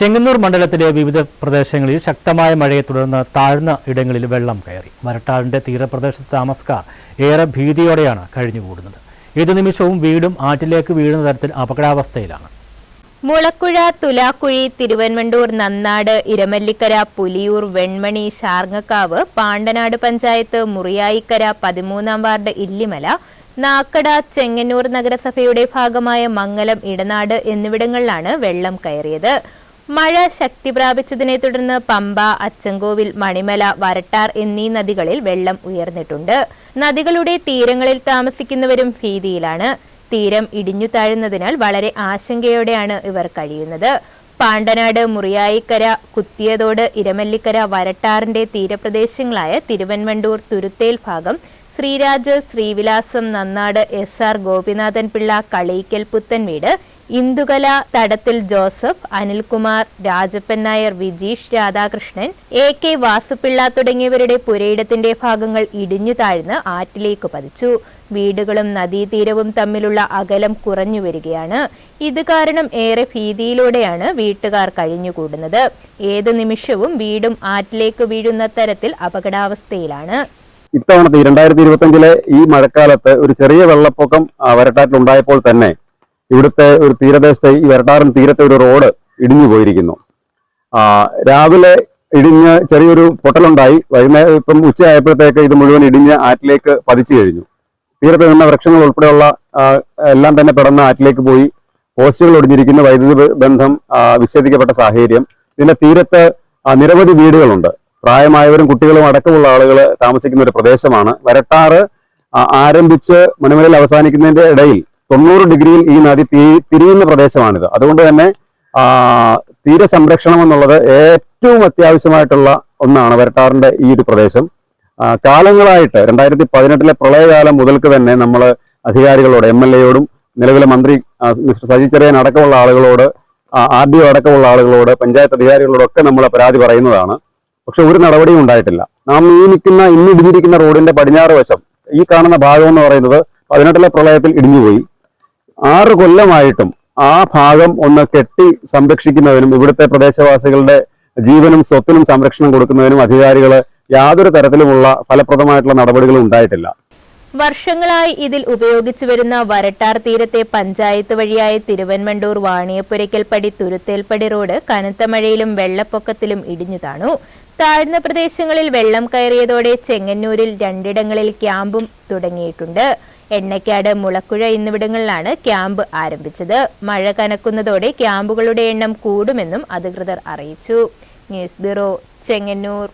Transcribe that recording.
ചെങ്ങന്നൂർ മണ്ഡലത്തിലെ വിവിധ പ്രദേശങ്ങളിൽ ശക്തമായ മഴയെ തുടർന്ന് താഴ്ന്ന ഇടങ്ങളിൽ വെള്ളം കയറി. വരട്ടാറിന്റെ തീരപ്രദേശത്ത് താമസക്കാർ ഏറെ ഭീതിയോടെയാണ് കഴിഞ്ഞുകൂടുന്നത്. ഏതു നിമിഷവും വീടും ആറ്റിലേക്ക് വീഴുന്ന തരത്തിൽ അപകടാവസ്ഥയിലാണ്. മുളക്കുഴ തുലാക്കുഴി തിരുവൻവണ്ടൂർ നന്നാട് ഇരമല്ലിക്കര പുലിയൂർ വെൺമണി ശാർങ്ങക്കാവ് പാണ്ടനാട് പഞ്ചായത്ത് മുറിയായിക്കര പതിമൂന്നാം വാർഡ് ഇല്ലിമല നാക്കട ചെങ്ങന്നൂർ നഗരസഭയുടെ ഭാഗമായ മംഗലം ഇടനാട് എന്നിവിടങ്ങളിലാണ് വെള്ളം കയറിയത്. മഴ ശക്തി പ്രാപിച്ചതിനെ തുടർന്ന് പമ്പ അച്ചൻകോവിൽ മണിമല വരട്ടാർ എന്നീ നദികളിൽ വെള്ളം ഉയർന്നിട്ടുണ്ട്. നദികളുടെ തീരങ്ങളിൽ താമസിക്കുന്നവരും ഭീതിയിലാണ്. തീരം ഇടിഞ്ഞു താഴുന്നതിനാൽ വളരെ ആശങ്കയോടെയാണ് ഇവർ കഴിയുന്നത്. പാണ്ടനാട് മുറിയായിക്കര കുത്തിയതോട് ഇരമല്ലിക്കര വരട്ടാറിന്റെ തീരപ്രദേശങ്ങളായ തിരുവൻവണ്ടൂർ തുരുത്തേൽ ഭാഗം Sreeraj Sreevilasam Nannad S R Gopinathan Pillai Kaleekkal Puthen Veedu Indukala Thadathil Joseph Anilkumar Rajappan Nair Vijeesh Radhakrishnan A K Vasupillai തുടങ്ങിയവരുടെ പുരയിടത്തിന്റെ ഭാഗങ്ങൾ ഇടിഞ്ഞു താഴ്ന്ന് ആറ്റിലേക്ക് പതിച്ചു. വീടുകളും നദീതീരവും തമ്മിലുള്ള അകലം കുറഞ്ഞു വരികയാണ്. ഇത് കാരണം ഏറെ ഭീതിയിലൂടെയാണ് വീട്ടുകാർ കഴിഞ്ഞുകൂടുന്നത്. ഏത് നിമിഷവും വീടും ആറ്റിലേക്ക് വീഴുന്ന തരത്തിൽ അപകടാവസ്ഥയിലാണ്. ഇത്തവണത്തെ രണ്ടായിരത്തി ഇരുപത്തഞ്ചിലെ ഈ മഴക്കാലത്ത് ഒരു ചെറിയ വെള്ളപ്പൊക്കം വരട്ടാറ്റിലുണ്ടായപ്പോൾ തന്നെ ഇവിടുത്തെ ഒരു തീരദേശത്തെ ഈ വരട്ടാറും തീരത്തെ ഒരു റോഡ് ഇടിഞ്ഞു പോയിരിക്കുന്നു. രാവിലെ ഇടിഞ്ഞ് ചെറിയൊരു പൊട്ടലുണ്ടായി. വൈകുന്നേരം ഇപ്പം ഉച്ചയായപ്പോഴത്തേക്ക് ഇത് മുഴുവൻ ഇടിഞ്ഞ് ആറ്റിലേക്ക് പതിച്ചു കഴിഞ്ഞു. തീരത്ത് നിന്ന വൃക്ഷങ്ങൾ ഉൾപ്പെടെയുള്ള എല്ലാം തന്നെ പെടുന്ന ആറ്റിലേക്ക് പോയി. പോസ്റ്റുകൾ ഒടിഞ്ഞിരിക്കുന്നു. വൈദ്യുതി ബന്ധം വിച്ഛേദിക്കപ്പെട്ട സാഹചര്യം. ഇതിന്റെ തീരത്ത് നിരവധി വീടുകളുണ്ട്. പ്രായമായവരും കുട്ടികളും അടക്കമുള്ള ആളുകൾ താമസിക്കുന്ന ഒരു പ്രദേശമാണ്. വരട്ടാറ് ആരംഭിച്ച് മണിമലയിൽ അവസാനിക്കുന്നതിന്റെ ഇടയിൽ തൊണ്ണൂറ് ഡിഗ്രിയിൽ ഈ നദി തിരിയുന്ന പ്രദേശമാണിത്. അതുകൊണ്ട് തന്നെ ആ, തീരസംരക്ഷണം എന്നുള്ളത് ഏറ്റവും അത്യാവശ്യമായിട്ടുള്ള ഒന്നാണ് വരട്ടാറിന്റെ ഈ ഒരു പ്രദേശം. കാലങ്ങളായിട്ട് രണ്ടായിരത്തി പതിനെട്ടിലെ പ്രളയകാലം മുതൽക്ക് തന്നെ നമ്മൾ അധികാരികളോട് എം എൽ എയോടും നിലവിലെ മന്ത്രി മിസ്റ്റർ സജി ചെറിയൻ അടക്കമുള്ള ആളുകളോട് ആർ ഡി ഒ അടക്കമുള്ള ആളുകളോട് പഞ്ചായത്ത് അധികാരികളോടൊക്കെ നമ്മൾ പരാതി പറയുന്നതാണ്. പക്ഷെ ഒരു നടപടിയും ഉണ്ടായിട്ടില്ല. നാം ഈ നിൽക്കുന്ന റോഡിന്റെ പടിഞ്ഞാറ് വശം ഈ കാണുന്ന ഭാഗം എന്ന് പറയുന്നത് പതിനെട്ടിലെ പ്രളയത്തിൽ ഇടിഞ്ഞുപോയി. ആറ് കൊല്ലമായിട്ടും ആ ഭാഗം ഒന്ന് കെട്ടി സംരക്ഷിക്കുന്നതിനും ഇവിടുത്തെ പ്രദേശവാസികളുടെ ജീവനും സ്വത്തിനും സംരക്ഷണം കൊടുക്കുന്നതിനും അധികാരികൾ യാതൊരു തരത്തിലുമുള്ള ഫലപ്രദമായിട്ടുള്ള നടപടികളും ഉണ്ടായിട്ടില്ല. വർഷങ്ങളായി ഇതിൽ ഉപയോഗിച്ചു വരുന്ന വരട്ടാർ തീരത്തെ പഞ്ചായത്ത് വഴിയായ തിരുവൻമണ്ടൂർ വാണിയപ്പുരയ്ക്കൽപ്പടി തുരുത്തേൽപ്പടി റോഡ് കനത്ത മഴയിലും വെള്ളപ്പൊക്കത്തിലും ഇടിഞ്ഞു താണു. താഴ്ന്ന പ്രദേശങ്ങളിൽ വെള്ളം കയറിയതോടെ ചെങ്ങന്നൂരിൽ രണ്ടിടങ്ങളിൽ ക്യാമ്പും തുടങ്ങിയിട്ടുണ്ട്. എണ്ണക്കാട് മുളക്കുഴ എന്നിവിടങ്ങളിലാണ് ക്യാമ്പ് ആരംഭിച്ചത്. മഴ കനക്കുന്നതോടെ ക്യാമ്പുകളുടെ എണ്ണം കൂടുമെന്നും അധികൃതർ അറിയിച്ചു. News bureau Chengannur.